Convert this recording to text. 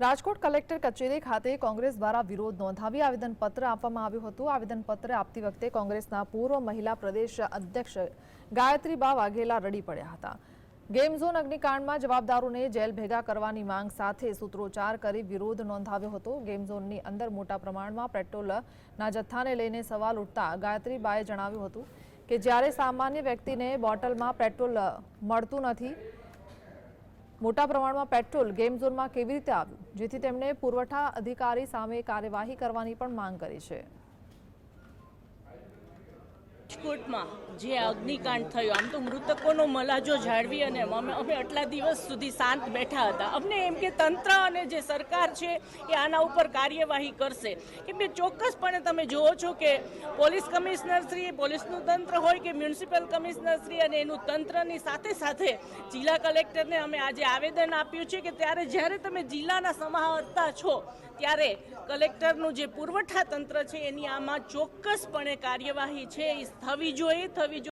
Rajkot collector કચેરી ખાતે કોંગ્રેસ દ્વારા વિરોધ નોંધાવી આવેદનપત્ર આપવામાં આવ્યું હતું. આવેદનપત્ર આપતી વખતે કોંગ્રેસના પૂર્વ મહિલા પ્રદેશ અધ્યક્ષ ગાયત્રીબા વાઘેલા રડી પડ્યા હતા. ગેમ ઝોન અગ્નિકાંડમાં જવાબદારોને જેલ ભેગા કરવાની માંગ સાથે સૂત્રોચ્ચાર કરી વિરોધ નોંધાવ્યો હતો. ગેમ ઝોનની અંદર મોટા પ્રમાણમાં પેટ્રોલના જથ્થાને લઈને સવાલ ઉઠતા ગાયત્રીબાએ જણાવ્યું હતું કે જ્યારે સામાન્ય વ્યક્તિને બોટલમાં પેટ્રોલ મળતું નથી મોટા પ્રમાણમાં પેટ્રોલ ગેમ ઝોનમાં કેવી રીતે આવ્યું, જેથી તેમણે પુરવઠા અધિકારી સામે કાર્યવાહી કરવાની પણ માંગ કરી છે. રાજકોટમાં જે અગ્નિકાંડ થયો, આમ તો મૃતકોનો મલાજો જાળવી અને અમે અમે આટલા દિવસ સુધી શાંત બેઠા હતા. અમને એમ કે તંત્ર અને જે સરકાર છે એ આના ઉપર કાર્યવાહી કરશે. કે ચોક્કસપણે તમે જુઓ છો કે પોલીસ કમિશનર શ્રી, પોલીસનું તંત્ર હોય કે મ્યુનિસિપલ કમિશનર શ્રી અને એનું તંત્રની સાથે સાથે જિલ્લા કલેક્ટરને અમે આજે આવેદન આપ્યું છે કે ત્યારે જ્યારે તમે જિલ્લાના સમાહર્તા છો ત્યારે કલેક્ટરનું જે પુરવઠા તંત્ર છે એની આમાં ચોક્કસપણે કાર્યવાહી છે. એ થવી જોઈએ થવી જોઈએ.